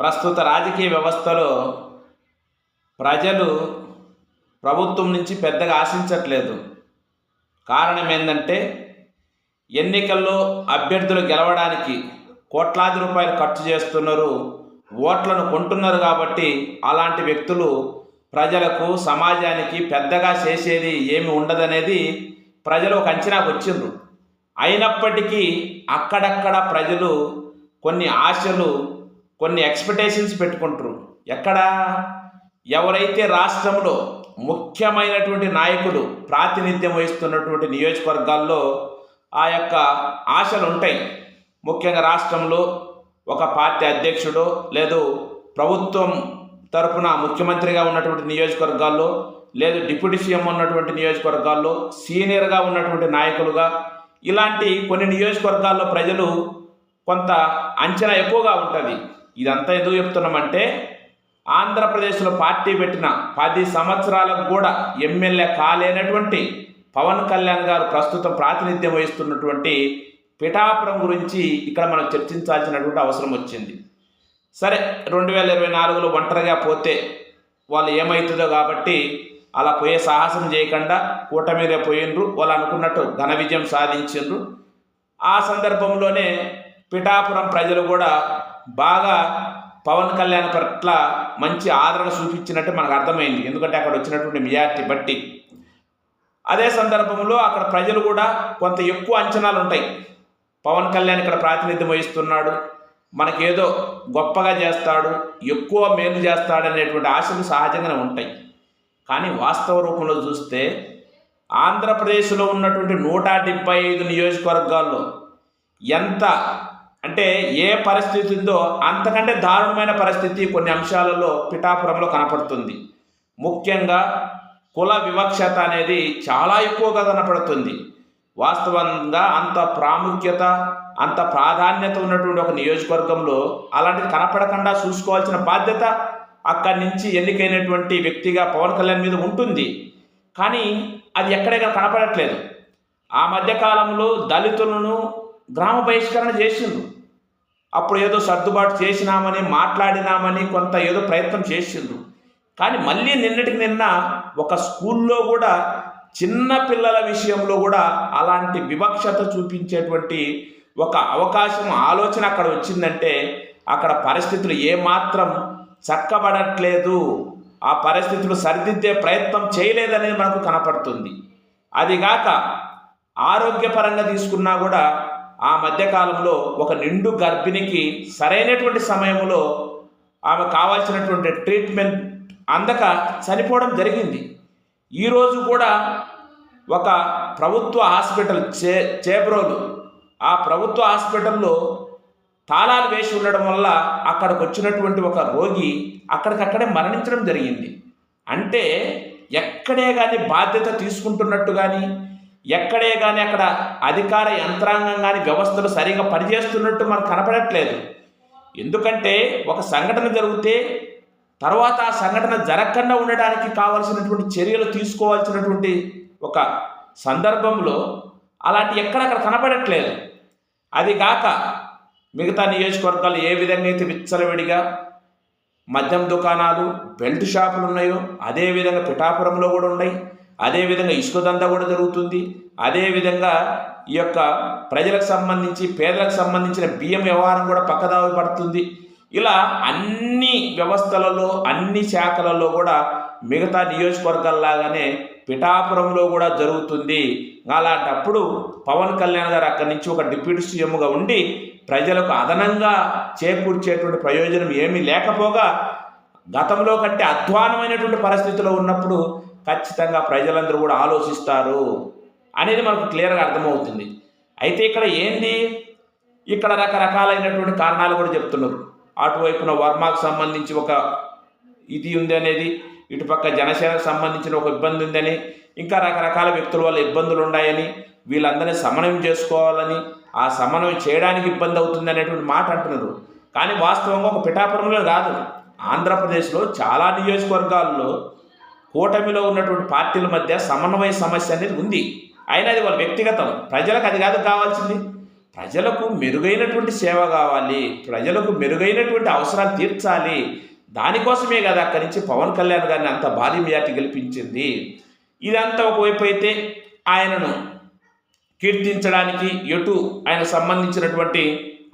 ప్రస్తుత రాజకీయ వ్యవస్థలో ప్రజలు ప్రభుత్వం నుంచి పెద్దగా ఆశించట్లేదు. కారణం ఏంటంటే ఎన్నికల్లో అభ్యర్థులు గెలవడానికి కోట్లాది రూపాయలు ఖర్చు చేస్తున్నారు ఓట్లను కొంటున్నారు కాబట్టి అలాంటి వ్యక్తులు ప్రజలకు సమాజానికి పెద్దగా చేసేది ఏమి ఉండదనేది ప్రజలు ఒక అంచనాకు వచ్చిండ్రు. అయినప్పటికీ అక్కడక్కడ ప్రజలు కొన్ని ఆశలు కొన్ని ఎక్స్పెక్టేషన్స్ పెట్టుకుంటారు. ఎక్కడ? ఎవరైతే రాష్ట్రంలో ముఖ్యమైనటువంటి నాయకులు ప్రాతినిధ్యం వహిస్తున్నటువంటి నియోజకవర్గాల్లో ఆ యొక్క ఆశలు ఉంటాయి. ముఖ్యంగా రాష్ట్రంలో ఒక పార్టీ అధ్యక్షుడు లేదు ప్రభుత్వం తరపున ముఖ్యమంత్రిగా ఉన్నటువంటి నియోజకవర్గాల్లో లేదు డిప్యూటీ సీఎం ఉన్నటువంటి నియోజకవర్గాల్లో సీనియర్గా ఉన్నటువంటి నాయకులుగా ఇలాంటి కొన్ని నియోజకవర్గాల్లో ప్రజలు కొంత అంచనా ఎక్కువగా ఉంటుంది. ఇదంతా ఎందుకు చెప్తున్నామంటే ఆంధ్రప్రదేశ్లో పార్టీ పెట్టిన పది సంవత్సరాలకు కూడా ఎమ్మెల్యే కాలేనటువంటి పవన్ కళ్యాణ్ గారు ప్రస్తుతం ప్రాతినిధ్యం వహిస్తున్నటువంటి పిఠాపురం గురించి ఇక్కడ మనం చర్చించాల్సినటువంటి అవసరం వచ్చింది. సరే రెండు వేల ఇరవై నాలుగులో ఒంటరిగా పోతే వాళ్ళు ఏమవుతుందో కాబట్టి అలా పోయే సాహసం చేయకుండా కూటమిరే పోయినరు. వాళ్ళు అనుకున్నట్టు ఘన విజయం సాధించిండ్రు ఆ సందర్భంలోనే పిఠాపురం ప్రజలు కూడా బాగా పవన్ కళ్యాణ్ పట్ల మంచి ఆదరణ చూపించినట్టు మనకు అర్థమైంది. ఎందుకంటే అక్కడ వచ్చినటువంటి మెజార్టీ బట్టి. అదే సందర్భంలో అక్కడ ప్రజలు కూడా కొంత ఎక్కువ అంచనాలు ఉంటాయి. పవన్ కళ్యాణ్ ఇక్కడ ప్రాతినిధ్యం వహిస్తున్నాడు. మనకేదో గొప్పగా చేస్తాడు ఎక్కువ మేలు చేస్తాడు అనేటువంటి ఆశలు సహజంగానే ఉంటాయి. కానీ వాస్తవ రూపంలో చూస్తే ఆంధ్రప్రదేశ్లో ఉన్నటువంటి నూట డెబ్బై ఐదు నియోజకవర్గాల్లో ఎంత అంటే ఏ పరిస్థితి ఉందో అంతకంటే దారుణమైన పరిస్థితి కొన్ని అంశాలలో పిఠాపురంలో కనపడుతుంది. ముఖ్యంగా కుల వివక్షత అనేది చాలా ఎక్కువగా కనపడుతుంది. వాస్తవంగా అంత ప్రాముఖ్యత అంత ప్రాధాన్యత ఉన్నటువంటి ఒక నియోజకవర్గంలో అలాంటిది కనపడకుండా చూసుకోవాల్సిన బాధ్యత అక్కడి నుంచి ఎన్నికైనటువంటి వ్యక్తిగా పవన్ కళ్యాణ్ మీద ఉంటుంది. కానీ అది ఎక్కడైనా కనపడట్లేదు. ఆ మధ్యకాలంలో దళితులను గ్రామ బహిష్కరణ చేసిండ్రు. అప్పుడు ఏదో సర్దుబాటు చేసినామని మాట్లాడినామని కొంత ఏదో ప్రయత్నం చేసిండ్రు. కానీ మళ్ళీ నిన్నటికి నిన్న ఒక స్కూల్లో కూడా చిన్న పిల్లల విషయంలో కూడా అలాంటి వివక్షత చూపించేటువంటి ఒక అవకాశం ఆలోచన అక్కడ వచ్చిందంటే అక్కడ పరిస్థితులు ఏమాత్రం చక్కబడట్లేదు. ఆ పరిస్థితులు సరిదిద్దే ప్రయత్నం చేయలేదనేది మనకు కనపడుతుంది. అదిగాక ఆరోగ్యపరంగా తీసుకున్నా కూడా ఆ మధ్యకాలంలో ఒక నిండు గర్భిణికి సరైనటువంటి సమయంలో ఆమె కావాల్సినటువంటి ట్రీట్మెంట్ అందక చనిపోవడం జరిగింది. ఈరోజు కూడా ఒక ప్రభుత్వ హాస్పిటల్ చే చేబ్రోలు ఆ ప్రభుత్వ హాస్పిటల్లో తాళాలు వేసి ఉండడం వల్ల అక్కడికి వచ్చినటువంటి ఒక రోగి అక్కడికక్కడే మరణించడం జరిగింది. అంటే ఎక్కడే కానీ బాధ్యత తీసుకుంటున్నట్టు కానీ ఎక్కడే కానీ అక్కడ అధికార యంత్రాంగం కానీ వ్యవస్థలు సరిగా పనిచేస్తున్నట్టు మనకు కనపడట్లేదు. ఎందుకంటే ఒక సంఘటన జరిగితే తర్వాత ఆ సంఘటన జరగకుండా ఉండడానికి కావలసినటువంటి చర్యలు తీసుకోవాల్సినటువంటి ఒక సందర్భంలో అలాంటి ఎక్కడక్కడ కనపడట్లేదు. అది కాక మిగతా నియోజకవర్గాలు ఏ విధంగా అయితే విచ్చలవిడిగా మద్యం దుకాణాలు బెల్ట్ షాపులు ఉన్నాయో అదేవిధంగా పిఠాపురంలో కూడా ఉన్నాయి. అదేవిధంగా ఇసుకదంతా కూడా జరుగుతుంది. అదేవిధంగా ఈ యొక్క ప్రజలకు సంబంధించి పేదలకు సంబంధించిన బియ్యం వ్యవహారం కూడా పక్కదావి పడుతుంది. ఇలా అన్ని వ్యవస్థలలో అన్ని శాఖలలో కూడా మిగతా నియోజకవర్గాల్లాగానే పిఠాపురంలో కూడా జరుగుతుంది. అలాంటప్పుడు పవన్ కళ్యాణ్ గారు అక్కడి నుంచి ఒక డిప్యూటీ సీఎంగా ఉండి ప్రజలకు అదనంగా చేకూర్చేటువంటి ప్రయోజనం ఏమీ లేకపోగా గతంలో కంటే అధ్వానమైనటువంటి పరిస్థితిలో ఉన్నప్పుడు ఖచ్చితంగా ప్రజలందరూ కూడా ఆలోచిస్తారు అనేది మనకు క్లియర్గా అర్థమవుతుంది. అయితే ఇక్కడ ఏంది? ఇక్కడ రకరకాలైనటువంటి కారణాలు కూడా చెప్తున్నారు. అటువైపున వర్మకు సంబంధించి ఒక ఇది ఉంది అనేది ఇటుపక్క జనసేనకు సంబంధించిన ఒక ఇబ్బంది ఉందని ఇంకా రకరకాల వ్యక్తుల వల్ల ఇబ్బందులు ఉన్నాయని వీళ్ళందరినీ సమన్వయం చేసుకోవాలని ఆ సమన్వయం చేయడానికి ఇబ్బంది అవుతుంది అనేటువంటి మాట అంటున్నారు. కానీ వాస్తవంగా ఒక పిఠాపురంలో కాదు. ఆంధ్రప్రదేశ్లో చాలా నియోజకవర్గాల్లో కూటమిలో ఉన్నటువంటి పార్టీల మధ్య సమన్వయ సమస్య అనేది ఉంది. అయినా అది వాళ్ళ వ్యక్తిగతం. ప్రజలకు అది కాదు కావాల్సింది. ప్రజలకు మెరుగైనటువంటి సేవ కావాలి. ప్రజలకు మెరుగైనటువంటి అవసరాలు తీర్చాలి. దానికోసమే కదా అక్కడి నుంచి పవన్ కళ్యాణ్ గారిని అంత భారీ మెజార్టీ గెలిపించింది. ఇదంతా ఒకవైపు అయితే ఆయనను కీర్తించడానికి ఎటు ఆయన సంబంధించినటువంటి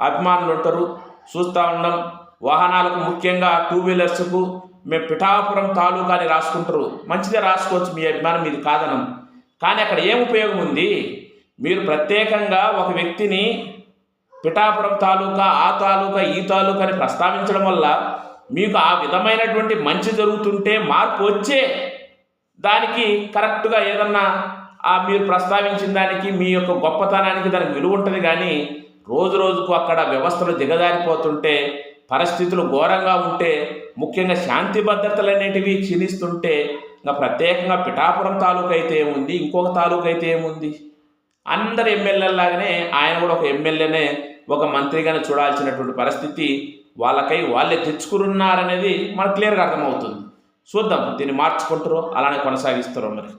అభిమానులు ఉంటారు. చూస్తూ ఉండడం వాహనాలకు ముఖ్యంగా టూ వీలర్స్కు మేము పిఠాపురం తాలూకా అని రాసుకుంటారు. మంచిదే రాసుకోవచ్చు మీ అభిమానం మీది కాదనం. కానీ అక్కడ ఏం ఉపయోగం ఉంది? మీరు ప్రత్యేకంగా ఒక వ్యక్తిని పిఠాపురం తాలూకా ఆ తాలూకా ఈ తాలూకా అని ప్రస్తావించడం వల్ల మీకు ఆ విధమైనటువంటి మంచి జరుగుతుంటే మార్పు వచ్చే దానికి కరెక్ట్గా ఏదన్నా ఆ మీరు ప్రస్తావించిన దానికి మీ యొక్క గొప్పతనానికి దానికి విలువ ఉంటుంది కానీ రోజు రోజుకు అక్కడ వ్యవస్థలు దిగజారిపోతుంటే పరిస్థితులు ఘోరంగా ఉంటే ముఖ్యంగా శాంతి భద్రతలు అనేటివి క్షీణిస్తుంటే ఇంకా ప్రత్యేకంగా పిఠాపురం తాలూకా అయితే ఏముంది? ఇంకొక తాలూకా అయితే ఏముంది? అందరు ఎమ్మెల్యేలాగానే ఆయన కూడా ఒక ఎమ్మెల్యేనే ఒక మంత్రిగానే చూడాల్సినటువంటి పరిస్థితి వాళ్ళకై వాళ్ళే తెచ్చుకున్నారనేది మనకు క్లియర్గా అర్థమవుతుంది. చూద్దాం దీన్ని మార్చుకుంటారో అలానే కొనసాగిస్తారో మరి.